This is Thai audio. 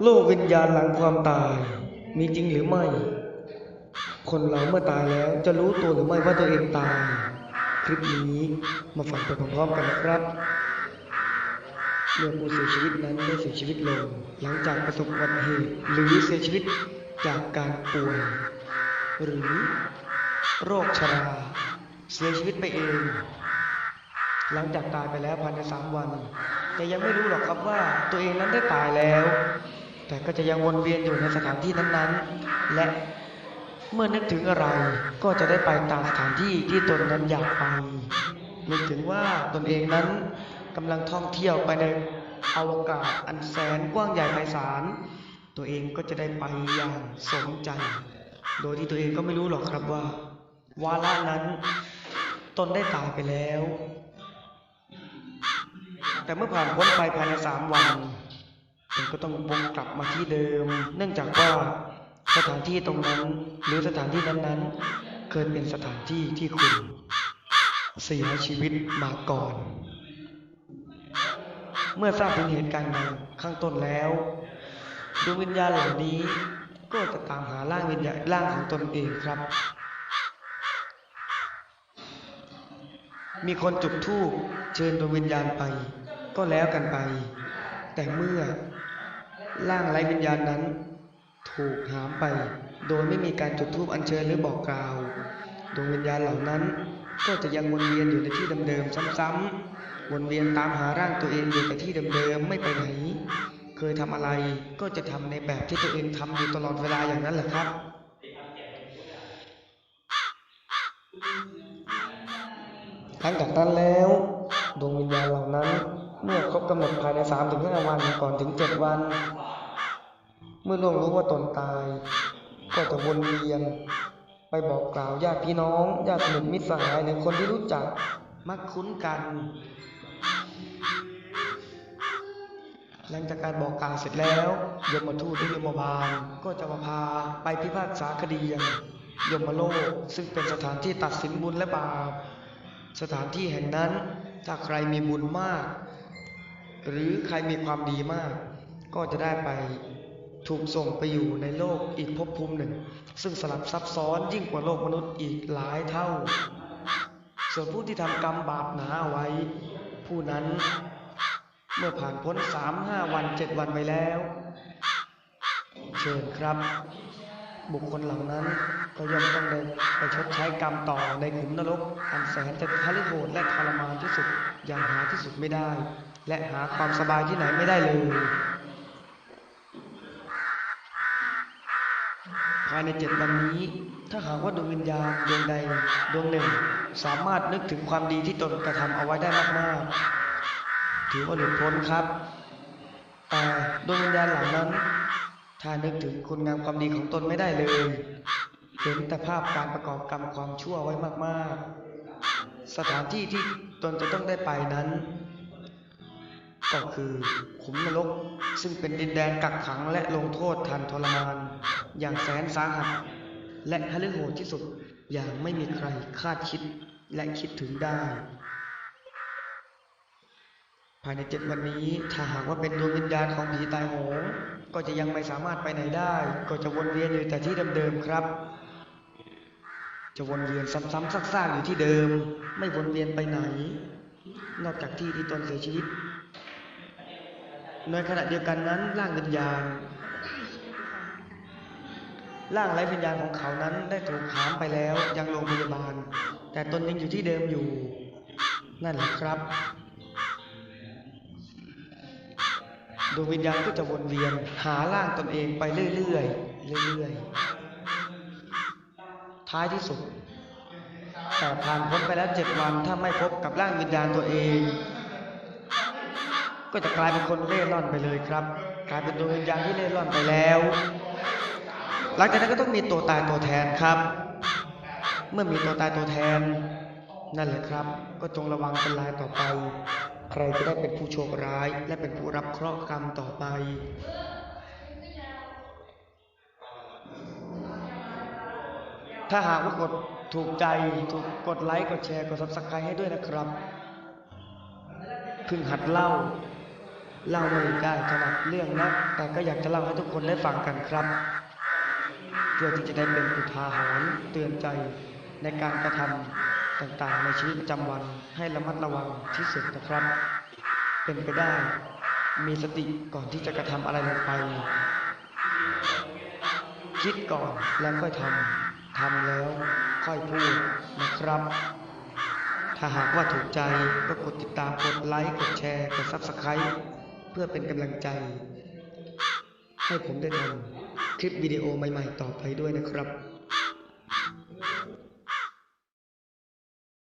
โลกวิญญาณหลังความตาย มีจริงหรือไม่ คนเราเมื่อตายแล้วจะรู้ตัวหรือไม่ว่าตัวเองตาย คลิปนี้มาฟังไปพร้อมๆกันนะครับ เมื่อผู้เสียชีวิตนั้นได้เสียชีวิตลง หลังจากประสบอุบัติเหตุหรือเสียชีวิตจากการป่วยหรือโรคชรา เสียชีวิตไปเอง หลังจากตายไปแล้วภายในสามวัน แต่ยังไม่รู้หรอกครับว่าตัวเองนั้นได้ตายแล้ว แต่ก็จะยังวนเวียนอยู่ในสถานที่นั้นๆ และเมื่อนึกถึงอะไรก็จะได้ไปตามสถานที่ที่ตนนั้นอยากไปนึกถึงว่าตนเองนั้นกำลังท่องเที่ยวไปในอวกาศอันแสนกว้างใหญ่ไพศาลตัวเองก็จะได้ไปอย่างสมใจ โดยที่ตัวเองก็ไม่รู้หรอกครับว่า วาระนั้นตนได้ตายไปแล้ว แต่เมื่อผ่านพ้นไปภายในสามวัน ตนก็ต้องวกกลับมาที่เดิม เนื่องจากว่าสถานที่ตรงนั้น หรือสถานที่นั้นๆ เคยเป็นสถานที่ที่คุณเสียชีวิตมาก่อน เมื่อทราบถึงเหตุการณ์นั้นข้างต้นแล้วดวงวิญญาณเหล่านี้ก็จะตามหาร่างวิญญาณร่างของตนเองครับ มีคนจุดธูปเชิญดวงวิญญาณไป ก็แล้วกันไป แต่เมื่อ ร่างไร้วิญญาณนั้น ถูกหามไป โดยไม่มีการจุดธูปอัญเชิญหรือบอกกล่าว ดวงวิญญาณเหล่านั้น ก็จะยังวนเวียนอยู่ในที่เดิมๆซ้ำๆวนเวียนตามหาร่างตัวเองอยู่กับที่เดิมๆไม่ไปไหน เคยทำอะไรก็จะทำในแบบที่ตัวเองทำอยู่ตลอดเวลาอย่างนั้นแหละครับหลังจากนั้นแล้ว ดวงวิญญาณเหล่านั้น เมื่อครบกำหนดภายใน3าถึงห้าวันก่อนถึงเจ็ดวัน เมื่อล่วงรู้ว่าตนตาย ก็จะวนเวียนไปบอกกล่าวญาติพี่น้องญาติสนิทมิตรสหายหรือคนที่รู้จักมักคุ้นกัน หลังจากการบอกกล่าวเสร็จแล้วยมทูตหรือยมบาลก็จะมาพาไปพิพากษาคดียังยมโลกซึ่งเป็นสถานที่ตัดสินบุญและบาปสถานที่แห่งนั้น ถ้าใครมีบุญมาก หรือใครมีความดีมาก ก็จะได้ไปถูกส่งไปอยู่ในโลกอีกภพภูมิหนึ่ง ซึ่งสลับซับซ้อนยิ่งกว่าโลกมนุษย์อีกหลายเท่า ส่วนผู้ที่ทำกรรมบาปหนาไว้ ผู้นั้นเมื่อผ่านพ้นสามห้าวันเจ็ดวันไปแล้ว เชิญครับ บุคคลเหล่านั้นก็ย่อมต้องได้ไปชดใช้กรรมต่อในขุมนรก อันแสนจะทะลุโหดและทรมานที่สุดอย่างหาที่สุดไม่ได้ และหาความสบายที่ไหนไม่ได้เลยภายในเจ็ดวันนี้ ถ้าหากว่าดวงวิญญาณดวงใดดวงหนึ่ง สามารถนึกถึงความดีที่ตนกระทำเอาไว้ได้มากๆถือว่าหลุดพ้นครับแต่ดวงวิญญาณเหล่านั้น ถ้านึกถึงคุณงามความดีของตนไม่ได้เลย เห็นแต่ภาพการประกอบกรรมความชั่วไว้มากๆ สถานที่ที่ตนจะต้องได้ไปนั้น ก็คือขุมนรกซึ่งเป็นดินแดนกักขังและลงโทษทันทรมาน อย่างแสนสาหัส และฮฤโหดที่สุดอย่างไม่มีใครคาดคิดและคิดถึงได้ ภายในเจ็ดวันนี้ถ้าหากว่าเป็นดวงวิญญาณของผีตายโหง ก็จะยังไม่สามารถไปไหนได้ ก็จะวนเวียนอยู่แต่ที่เดิมๆครับ จะวนเวียนซ้ำๆซากๆอยู่ที่เดิม ไม่วนเวียนไปไหน นอกจากที่ที่ตนเสียชีวิตในขณะเดียวกันนั้นร่างวิญญาณร่างไร้วิญญาณของเขานั้นได้ถูกหามไปแล้วยังโรงพยาบาล แต่ตนยังอยู่ที่เดิมอยู่ นั่นแหละครับ ดวงวิญญาณก็จะวนเวียนหาร่างตนเองไปเรื่อยๆเรื่อยๆท้ายที่สุด แต่ผ่านพ้นไปแล้วเจ็ดวันถ้าไม่พบกับร่างวิญญาณตัวเอง ก็จะกลายเป็นคนเล่ร่อนไปเลยครับ กลายเป็นดวงวิญญาณที่เล่ร่อนไปแล้ว หลังจากนั้นก็ต้องมีตัวตายตัวแทนครับ เมื่อมีตัวตายตัวแทนนั่นแหละครับ ก็จงระวังเป็นรายต่อไป ใครจะได้เป็นผู้โชคร้ายและเป็นผู้รับเคราะห์กรรมต่อไป ถ้าหากว่ากดถูกใจถูกกดไลค์กดแชร์กด subscribe ให้ด้วยนะครับเพึ่งหัดเล่า เล่าไม่ได้ถนัดเรื่องนะแต่ก็อยากจะเล่าให้ทุกคนได้ฟังกันครับ เพื่อที่จะได้เป็นอุทาหรณ์เตือนใจในการกระทำ ต่างๆ ในชีวิตประจำวันให้ระมัดระวังที่สุดนะครับ เป็นไปได้ มีสติก่อนที่จะกระทำอะไรลงไป คิดก่อนแล้วค่อยทำทำแล้วค่อยพูดนะครับ ถ้าหากว่าถูกใจก็กดติดตามกดไลค์กดแชร์กด Subscribe เพื่อเป็นกำลังใจ ให้ผมได้ทำคลิปวิดีโอใหม่ ๆ ต่อไปด้วยนะครับ